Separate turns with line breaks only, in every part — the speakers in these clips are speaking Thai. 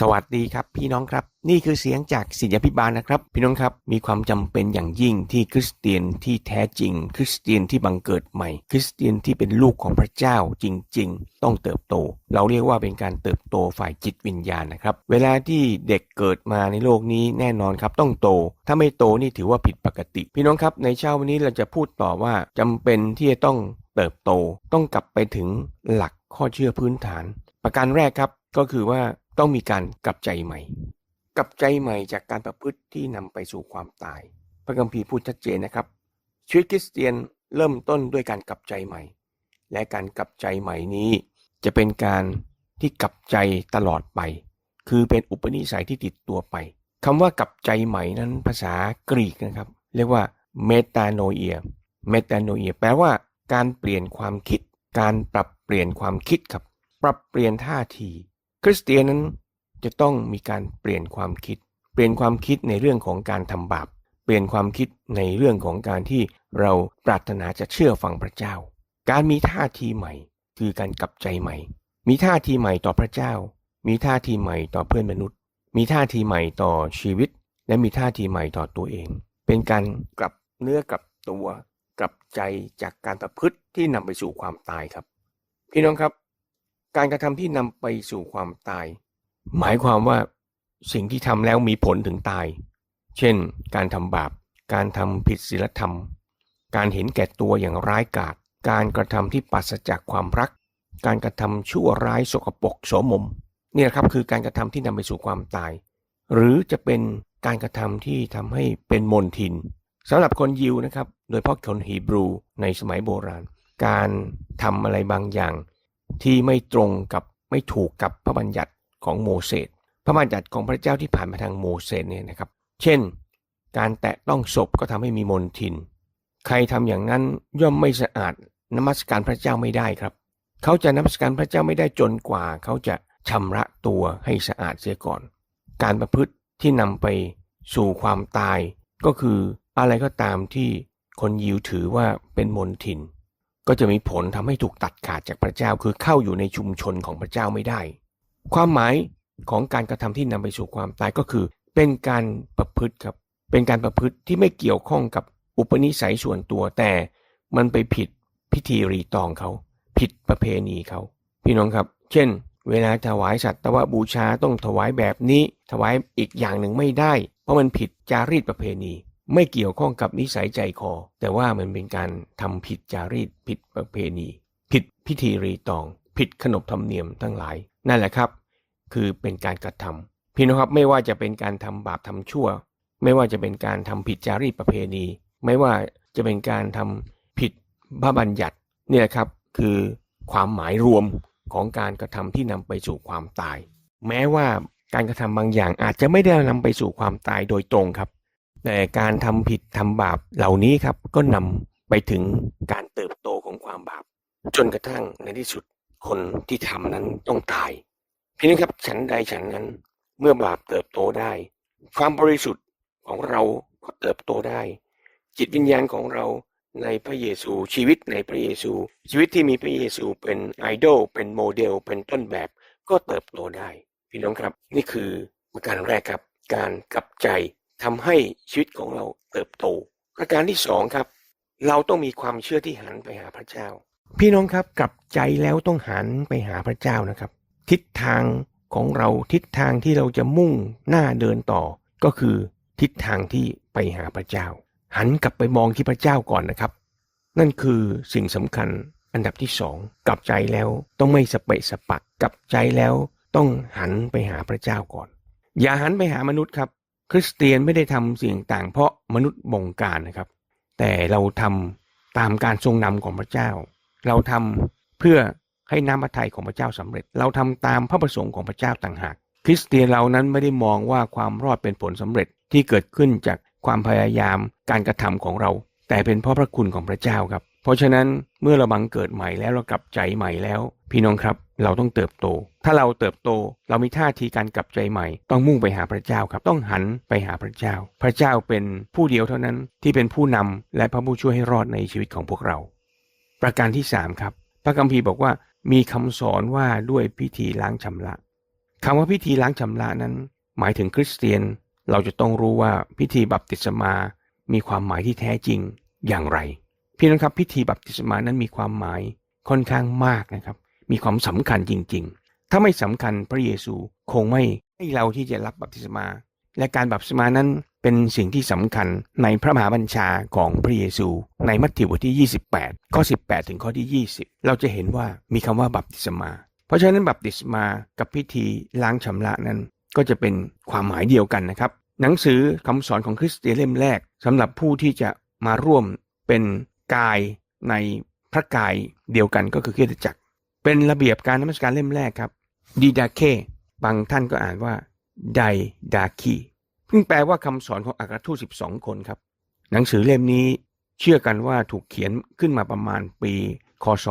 สวัสดีครับพี่น้องครับ นี่คือเสียงจากศิษยาพิบาลนะครับ พี่น้องครับมีความจำเป็นอย่างยิ่งที่คริสเตียนที่แท้จริง คริสเตียนที่บังเกิดใหม่ คริสเตียนที่เป็นลูกของพระเจ้าจริง ๆ ต้องเติบโต เราเรียกว่าเป็นการเติบโตฝ่ายจิตวิญญาณนะครับเวลาที่เด็กเกิดมาในโลกนี้แน่นอนครับต้องโต ถ้าไม่โตนี่ถือว่าผิดปกติ พี่น้องครับในเช้าวันนี้เราจะพูดต่อว่าจำเป็นที่จะต้องเติบโตต้องกลับไปถึงหลักข้อเชื่อพื้นฐาน ประการแรกครับก็คือว่า ต้องมีการกลับใจใหม่ กลับใจใหม่จากการประพฤติที่นำไปสู่ความตาย พระคัมภีร์พูดชัดเจนนะครับ ชีวิตคริสเตียนเริ่มต้นด้วยการกลับใจใหม่ และการกลับใจใหม่นี้ จะเป็นการที่กลับใจตลอดไป คือเป็นอุปนิสัยที่ติดตัวไปคำว่ากลับใจใหม่นั้นภาษากรีกนะครับ เรียกว่าเมตาโนเอียเมตาโนเอียแปลว่าการเปลี่ยนความคิด การปรับเปลี่ยนความคิดครับ ปรับเปลี่ยนท่าที คริสเตียนนั้นจะต้องมีการเปลี่ยนความคิด เปลี่ยนความคิดในเรื่องของการทำบาป เปลี่ยนความคิดในเรื่องของการที่เราปรารถนาจะเชื่อฟังพระเจ้า การมีท่าทีใหม่ คือการกลับใจใหม่ มีท่าทีใหม่ต่อพระเจ้า มีท่าทีใหม่ต่อเพื่อนมนุษย์ มีท่าทีใหม่ต่อชีวิต และมีท่าทีใหม่ต่อตัวเอง เป็นการกลับเนื้อกลับตัว กลับใจจากการประพฤติที่นำไปสู่ความตายครับ พี่น้องครับ การกระทำที่นำไปสู่ความตาย หมายความว่าสิ่งที่ทำแล้วมีผลถึงตาย เช่น การทำบาป การทำผิดศีลธรรม การเห็นแก่ตัวอย่างร้ายกาจ การกระทำที่ปัสจากความรัก การกระทำชั่วร้ายสกปรกโสมม เนี่ยครับคือการกระทำที่นำไปสู่ความตาย หรือจะเป็นการกระทำที่ทำให้เป็นมนทินสำหรับคนยิวนะครับ โดยเฉพาะคนฮีบรูในสมัยโบราณ การทำอะไรบางอย่าง ที่ไม่ตรงกับไม่ถูกกับพระบัญญัติของโมเสสพระบัญญัติของพระเจ้าที่ผ่านมาทางโมเสสเนี่ยนะครับ เช่น การแตะต้องศพก็ทำให้มีมนทิน ใครทำอย่างนั้นย่อมไม่สะอาดนมัสการพระเจ้าไม่ได้ครับ เขาจะนมัสการพระเจ้าไม่ได้จนกว่า เขาจะชำระตัวให้สะอาดเสียก่อน การประพฤติที่นำไปสู่ความตายก็คืออะไรก็ตามที่คนยิวถือว่าเป็นมนทิน ก็จะมีผลทำให้ถูกตัดขาดจากพระเจ้าคือเข้าอยู่ในชุมชนของพระเจ้าไม่ได้ ความหมายของการกระทำที่นำไปสู่ความตายก็คือ เป็นการประพฤติครับเป็นการประพฤติที่ไม่เกี่ยวข้องกับอุปนิสัยส่วนตัวแต่มันไปผิดพิธีรีตองเขา ผิดประเพณีเขา พี่น้องครับ เช่น เวลาถวายสัตวบูชาต้องถวายแบบนี้ ถวายอีกอย่างหนึ่งไม่ได้ เพราะมันผิดจารีตประเพณี ไม่เกี่ยวข้องกับนิสัยใจคอ แต่ว่ามันเป็นการทำผิดจารีตผิดประเพณี ผิดพิธีรีตอง ผิดขนบธรรมเนียมทั้งหลาย นั่นแหละครับ คือเป็นการกระทำพี่น้องครับไม่ว่าจะเป็นการทำบาปทำชั่ว ไม่ว่าจะเป็นการทำผิดจารีตประเพณี ไม่ว่าจะเป็นการทำผิดพระบัญญัติเนี่ยครับ คือความหมายรวมของการกระทำที่นำไปสู่ความตาย แม้ว่าการกระทำบางอย่างอาจจะไม่ได้นำไปสู่ความตายโดยตรงครับ แต่การทำผิดทำบาปเหล่านี้ครับก็นำไปถึงการเติบโตของความบาป จนกระทั่งในที่สุดคนที่ทำนั้นต้องตายพี่น้องครับฉันใดฉันนั้นเมื่อบาปเติบโตได้ ความบริสุทธิ์ของเราก็เติบโตได้ จิตวิญญาณของเราในพระเยซูชีวิตในพระเยซู ชีวิตที่มีพระเยซูเป็นไอดอลเป็นโมเดล เป็นต้นแบบก็เติบโตได้ พี่น้องครับ นี่คือประการแรกครับ การกลับใจ ทำให้ชีวิตของเราเติบโต ประการที่สองครับ เราต้องมีความเชื่อที่หันไปหาพระเจ้า พี่น้องครับกลับใจแล้วต้องหันไปหาพระเจ้านะครับ ทิศทางของเราทิศทางที่เราจะมุ่งหน้าเดินต่อ ก็คือทิศทางที่ไปหาพระเจ้า หันกลับไปมองที่พระเจ้าก่อนนะครับ นั่นคือสิ่งสำคัญอันดับที่สองกลับใจแล้วต้องไม่สเปะสปักกลับใจแล้วต้องหันไปหาพระเจ้าก่อน อย่าหันไปหามนุษย์ครับ คริสเตียนไม่ได้ทำสิ่งต่างเพราะมนุษย์บงการนะครับ แต่เราทำตามการทรงนำของพระเจ้า เราทำเพื่อให้น้ำพระทัยของพระเจ้าสำเร็จ เราทำตามพระประสงค์ของพระเจ้าต่างหาก คริสเตียนเรานั้นไม่ได้มองว่าความรอดเป็นผลสำเร็จที่เกิดขึ้นจากความพยายามการกระทำของเรา แต่เป็นเพราะพระคุณของพระเจ้าครับ เพราะฉะนั้นเมื่อเราบังเกิดใหม่แล้วเรากลับใจใหม่แล้ว พี่น้องครับเราต้องเติบโต ถ้าเราเติบโตเรามีท่าทีการกลับใจใหม่ ต้องมุ่งไปหาพระเจ้าครับ ต้องหันไปหาพระเจ้า พระเจ้าเป็นผู้เดียวเท่านั้นที่เป็นผู้นำและพระผู้ช่วยให้รอดในชีวิตของพวกเรา ประการที่3ครับ พระคัมภีร์บอกว่ามีคำสอนว่าด้วยพิธีล้างชำระคำว่าพิธีล้างชำระนั้น หมายถึงคริสเตียน เราจะต้องรู้ว่าพิธีบัพติศมา มีความหมายที่แท้จริงอย่างไร พี่น้องครับพิธีบัพติศมานั้นมีความหมายค่อนข้างมากนะครับ มีความสำคัญจริง ๆ ถ้าไม่สำคัญพระเยซูคงไม่ให้เราที่จะรับบัพติศมา และการบัพติศมานั้นเป็นสิ่งที่สำคัญในพระมหาบัญชาของพระเยซู ในมัทธิวบทที่ 28 ข้อ 18 ถึงข้อที่ 20 เราจะเห็นว่ามีคำว่าบัพติศมา เพราะฉะนั้นบัพติศมากับพิธีล้างชำระนั้น ก็จะเป็นความหมายเดียวกันนะครับ หนังสือคำสอนของคริสเตียนเล่มแรกสำหรับผู้ที่จะมาร่วมเป็น กายในพระกายเดียวกันก็คือคริสตจักร เป็นระเบียบการนมัสการเล่มแรกครับดีดาเคบางท่านก็อ่านว่าไดดาคีซึ่งแปลว่าคำสอนของอัครทูต12 คนครับ หนังสือเล่มนี้เชื่อกันว่าถูกเขียนขึ้นมาประมาณปีคศ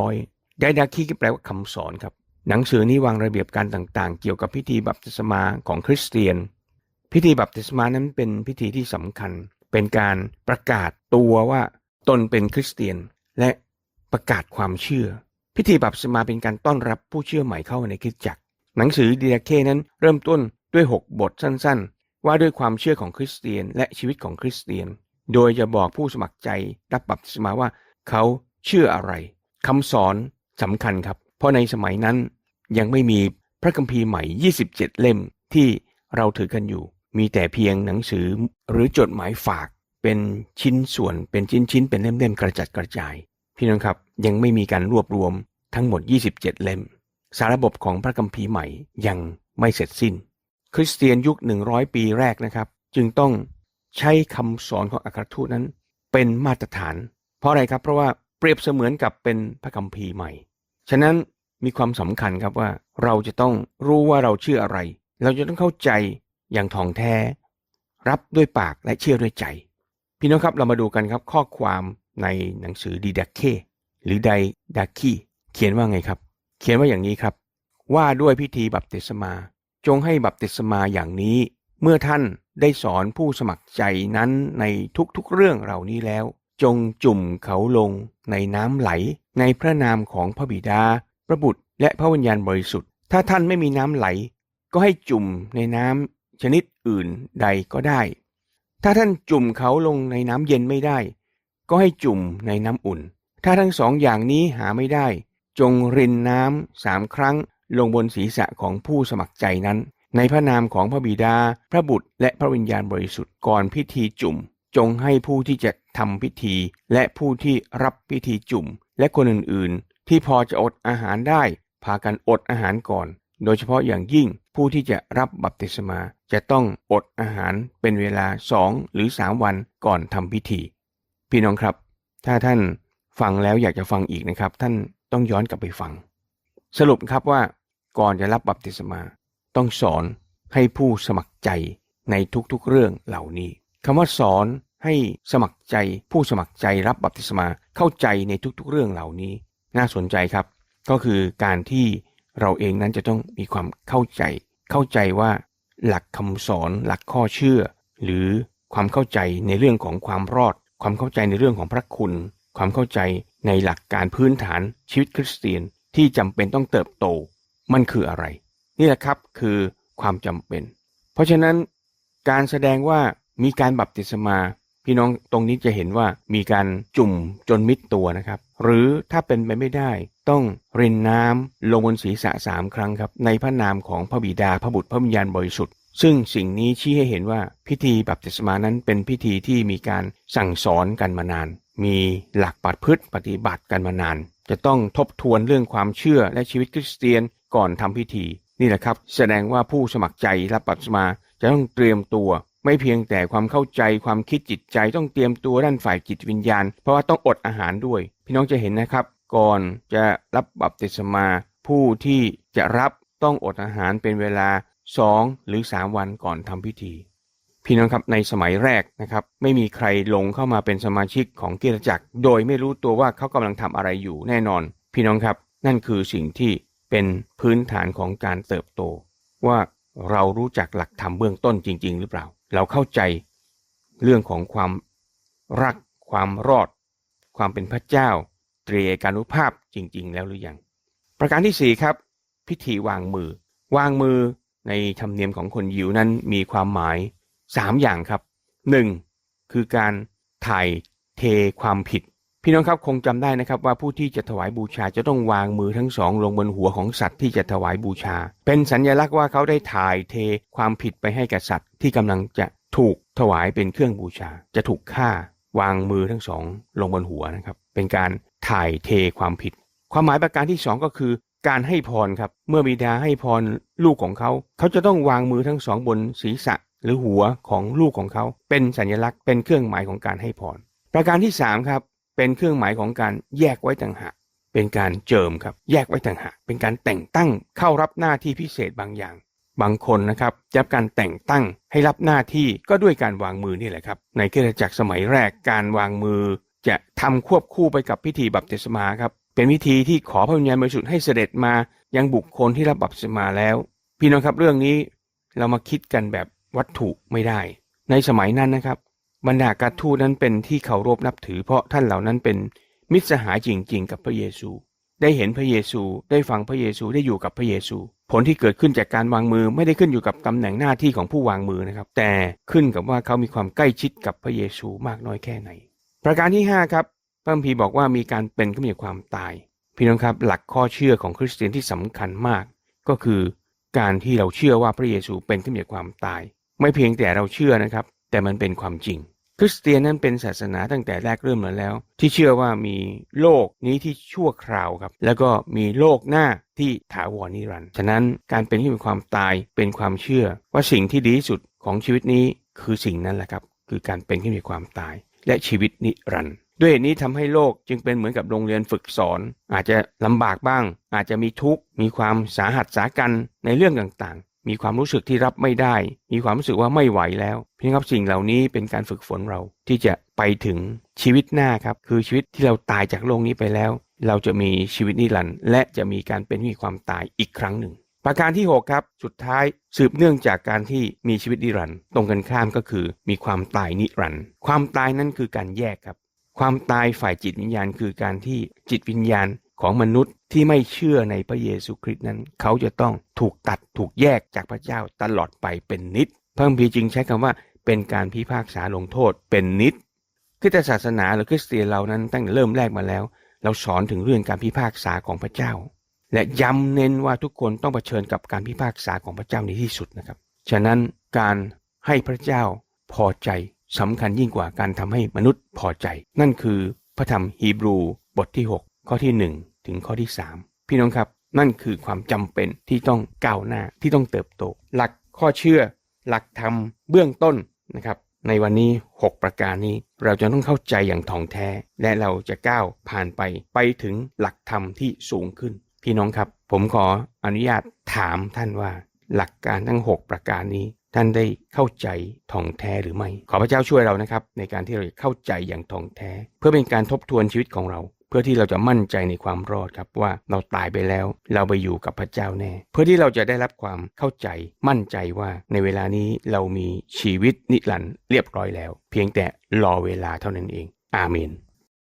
100ไดดาคีก็แปลว่าคำสอนครับ หนังสือนี้วางระเบียบการต่างๆ เกี่ยวกับพิธีบัพติศมาของคริสเตียน พิธีบัพติศมานั้นเป็นพิธีที่สำคัญ เป็นการประกาศตัวว่า ตนเป็นคริสเตียนและประกาศความเชื่อ พิธีบัพติศมาเป็นการต้อนรับผู้เชื่อใหม่เข้าในคริสตจักร หนังสือดีดาเคนั้นเริ่มต้นด้วย 6 บทสั้นๆ ว่าด้วยความเชื่อของคริสเตียนและชีวิตของคริสเตียน โดยจะบอกผู้สมัครใจรับบัพติศมาว่าเขาเชื่ออะไรคำสอนสำคัญครับ เพราะในสมัยนั้นยังไม่มีพระคัมภีร์ใหม่ 27 เล่มที่เราถือกันอยู่ มีแต่เพียงหนังสือหรือจดหมายฝาก เป็นชิ้นส่วนเป็นชิ้นๆเป็นเล่มๆกระจัดกระจาย พี่น้องครับยังไม่มีการรวบรวมทั้งหมด 27 เล่ม สารบบของพระคัมภีร์ใหม่ยังไม่เสร็จสิ้น คริสเตียนยุค 100 ปีแรกนะครับ จึงต้องใช้คำสอนของอัครทูตนั้น เป็นมาตรฐาน เพราะอะไรครับ เพราะว่าเปรียบเสมือนกับเป็นพระคัมภีร์ใหม่ ฉะนั้นมีความสำคัญครับว่าเราจะต้องรู้ว่าเราเชื่ออะไร เราจะต้องเข้าใจอย่างท่องแท้ รับด้วยปากและเชื่อด้วยใจ พี่น้องครับเรามาดูกันครับข้อความในหนังสือดีดักเคหรือไดดักคีเขียนว่าไงครับ เขียนว่าอย่างนี้ครับ ว่าด้วยพิธีบัพติศมา จงให้บัพติศมาอย่างนี้ เมื่อท่านได้สอนผู้สมัครใจนั้นในทุกๆเรื่องเหล่านี้แล้ว จงจุ่มเขาลงในน้ำไหล ในพระนามของพระบิดา พระบุตร และพระวิญญาณบริสุทธิ์ ถ้าท่านไม่มีน้ำไหล ก็ให้จุ่มในน้ำชนิดอื่นใดก็ได้ ถ้าท่านจุ่มเขาลงในน้ำเย็นไม่ได้ ก็ให้จุ่มในน้ำอุ่น ถ้าทั้งสองอย่างนี้หาไม่ได้ จงรินน้ำสามครั้งลงบนศีรษะของผู้สมัครใจนั้น ในพระนามของพระบิดา พระบุตร และพระวิญญาณบริสุทธิ์ก่อนพิธีจุ่ม จงให้ผู้ที่จะทำพิธี และผู้ที่รับพิธีจุ่ม และคนอื่นๆ ที่พอจะอดอาหารได้ พากันอดอาหารก่อน โดยเฉพาะอย่างยิ่งผู้ที่จะรับบัพติศมา จะต้องอดอาหารเป็นเวลาสองหรือสามวันก่อนทำพิธี พี่น้องครับ ถ้าท่านฟังแล้วอยากจะฟังอีกนะครับ ท่านต้องย้อนกลับไปฟัง สรุปครับว่าก่อนจะรับบัพติศมา ต้องสอนให้ผู้สมัครใจในทุกๆเรื่องเหล่านี้คำว่าสอนให้สมัครใจผู้สมัครใจรับบัพติศมาเข้าใจในทุกๆเรื่องเหล่านี้ น่าสนใจครับ ก็คือการที่เราเองนั้นจะต้องมีความเข้าใจ เข้าใจว่า หลักคำสอนหลักข้อเชื่อ หรือความเข้าใจในเรื่องของความรอด ความเข้าใจในเรื่องของพระคุณ ความเข้าใจในหลักการพื้นฐานชีวิตคริสเตียนที่จำเป็นต้องเติบโต มันคืออะไร นี่แหละครับคือความจำเป็น เพราะฉะนั้นการแสดงว่ามีการบัพติศมา พี่น้องตรงนี้จะเห็นว่ามีการจุ่มจนมิดตัวนะครับ หรือถ้าเป็นไปไม่ได้ ต้องรินน้ำลงบนศีรษะสามครั้งครับ ในพระนามของพระบิดาพระบุตรพระวิญญาณบริสุทธิ์ ซึ่งสิ่งนี้ชี้ให้เห็นว่าพิธีบัพติศมานั้นเป็นพิธีที่มีการสั่งสอนกันมานาน มีหลักปฏิพฤติปฏิบัติกันมานาน จะต้องทบทวนเรื่องความเชื่อและชีวิตคริสเตียนก่อนทำพิธี นี่แหละครับ แสดงว่าผู้สมัครใจรับบัพติศมาจะต้องเตรียมตัวไม่เพียงแต่ความเข้าใจความคิดจิตใจต้องเตรียมตัวด้านฝ่ายจิตวิญญาณ เพราะว่าต้องอดอาหารด้วย พี่น้องจะเห็นนะครับ ก่อนจะรับบัพติศมา ผู้ที่จะรับต้องอดอาหารเป็นเวลา สองหรือสามวันก่อนทำพิธี พี่น้องครับในสมัยแรกนะครับ ไม่มีใครลงเข้ามาเป็นสมาชิกของกิจจักร โดยไม่รู้ตัวว่าเขากำลังทำอะไรอยู่แน่นอน พี่น้องครับ นั่นคือสิ่งที่เป็นพื้นฐานของการเติบโต ว่าเรารู้จักหลักธรรมเบื้องต้นจริง ๆ หรือเปล่า เราเข้าใจเรื่องของความรัก ความรอด ความเป็นพระเจ้า เตรียการุภาพจริง ๆ แล้วหรือยังประการที่สี่ครับพิธีวางมือ วางมือ ในธรรมเนียมของคนยิวนั้นมีความหมาย 3 อย่างครับ 1. คือการถ่ายเทความผิด พี่น้องครับคงจำได้นะครับว่าผู้ที่จะถวายบูชาจะต้องวางมือทั้งสองลงบนหัวของสัตว์ที่จะถวายบูชา เป็นสัญญลักษณ์ว่าเขาได้ถ่ายเทความผิดไปให้กับสัตว์ที่กำลังจะถูกถวายเป็นเครื่องบูชา จะถูกฆ่าวางมือทั้งสองลงบนหัวนะครับ เป็นการถ่ายเทความผิด ความหมายประการที่สองก็คือ การให้พรครับ เมื่อบิดาให้พรลูกของเขา เขาจะต้องวางมือทั้งสองบนศีรษะ หรือหัวของลูกของเขา เป็นสัญลักษณ์เป็นเครื่องหมายของการให้พร ประการที่สามครับเป็นเครื่องหมายของการแยกไว้ต่างหากเป็นการเจิมครับ แยกไว้ต่างหากเป็นการแต่งตั้งเข้ารับหน้าที่พิเศษบางอย่าง บางคนนะครับจะรับการแต่งตั้งให้รับหน้าที่ก็ด้วยการวางมือนี่แหละครับ ในคริสตจักรสมัยแรกการวางมือจะทำควบคู่ไปกับพิธีบัพติศมาครับ เป็นวิธีที่ขอพระวิญญาณบริสุทธิ์ให้เสด็จมายังบุคคลที่รับบัพติศมาแล้ว พี่น้องครับเรื่องนี้เรามาคิดกันแบบวัตถุไม่ได้ ในสมัยนั้นนะครับ บรรดากาทูตนั้นเป็นที่เคารพนับถือ เพราะท่านเหล่านั้นเป็นมิตรสหายจริง ๆ กับพระเยซู ได้เห็นพระเยซูได้ฟังพระเยซูได้อยู่กับพระเยซู ผลที่เกิดขึ้นจากการวางมือไม่ได้ขึ้นอยู่กับตำแหน่งหน้าที่ของผู้วางมือนะครับ แต่ขึ้นกับว่าเขามีความใกล้ชิดกับพระเยซูมากน้อยแค่ไหน ประการที่5ครับ ระคัมภีร์บอกว่ามีการเป็นก็มีความตาย พี่น้องครับหลักข้อเชื่อของคริสเตียนที่สำคัญมาก ก็คือการที่เราเชื่อว่าพระเยซูเป็นขึ้นจากความตาย ไม่เพียงแต่เราเชื่อนะครับ แต่มันเป็นความจริง คริสเตียนนั้นเป็นศาสนาตั้งแต่แรกเริ่มมาแล้ว ที่เชื่อว่ามีโลกนี้ที่ชั่วคราวครับ แล้วก็มีโลกหน้าที่ถาวรนิรันดร์ฉะนั้นการเป็นที่มีความตายเป็นความเชื่อ ว่าสิ่งที่ดีที่สุดของชีวิตนี้คือสิ่งนั้นแหละครับ คือการเป็นที่มีความตาย และชีวิตนิรันดร์ ด้วยเหตุนี้ทำให้โลกจึงเป็นเหมือนกับโรงเรียนฝึกสอน อาจจะลำบากบ้าง อาจจะมีทุกข์ มีความสาหัสสากันในเรื่องต่างๆ มีความรู้สึกที่รับไม่ได้ มีความรู้สึกว่าไม่ไหวแล้วเพียงครับสิ่งเหล่านี้เป็นการฝึกฝนเราที่จะไปถึงชีวิตหน้าครับ คือชีวิตที่เราตายจากโลกนี้ไปแล้ว เราจะมีชีวิตนิรันดร์และจะมีการเป็นมีความตายอีกครั้งหนึ่ง ประการที่ 6 ครับ สุดท้ายสืบเนื่องจากการที่มีชีวิตนิรันดร์ตรงกันข้ามก็คือ มีความตายนิรันดร์ความตายนั้นคือการแยกครับ ความตายฝ่ายจิตวิญญาณคือการที่จิตวิญญาณของมนุษย์ที่ไม่เชื่อในพระเยซูคริสต์นั้น เขาจะต้องถูกตัดถูกแยกจากพระเจ้าตลอดไปเป็นนิดพระคัมภีร์จึงใช้คำว่าเป็นการพิพากษาลงโทษเป็นนิดคริสตศาสนาหรือคริสเตียนเรานั้นตั้งแต่เริ่มแรกมาแล้ว เราสอนถึงเรื่องการพิพากษาของพระเจ้า และย้ำเน้นว่าทุกคนต้องเผชิญกับการพิพากษาของพระเจ้าในที่สุดนะครับ ฉะนั้นการให้พระเจ้าพอใจ สำคัญยิ่งกว่าการทำให้มนุษย์พอใจ นั่นคือพระธรรมฮีบรูบทที่ 6 ข้อที่ 1 ถึงข้อที่ 3 พี่น้องครับนั่นคือความจำเป็นที่ต้องก้าวหน้าที่ต้องเติบโต หลักข้อเชื่อ หลักธรรมเบื้องต้นนะครับ ในวันนี้ 6 ประการนี้เราจะต้องเข้าใจอย่างถ่องแท้ และเราจะก้าวผ่านไปไปถึงหลักธรรมที่สูงขึ้น พี่น้องครับ ผมขออนุญาตถามท่านว่า หลักการทั้ง 6 ประการนี้ ท่านได้เข้าใจท่องแท้หรือไม่ ขอพระเจ้าช่วยเรานะครับ ในการที่เราจะเข้าใจอย่างท่องแท้ เพื่อเป็นการทบทวนชีวิตของเรา เพื่อที่เราจะมั่นใจในความรอดครับว่าเราตายไปแล้ว เราไปอยู่กับพระเจ้าแน่ เพื่อที่เราจะได้รับความเข้าใจมั่นใจว่าในเวลานี้เรามีชีวิตนิรันดร์เรียบร้อยแล้ว เพียงแต่รอเวลาเท่านั้นเอง อาเมน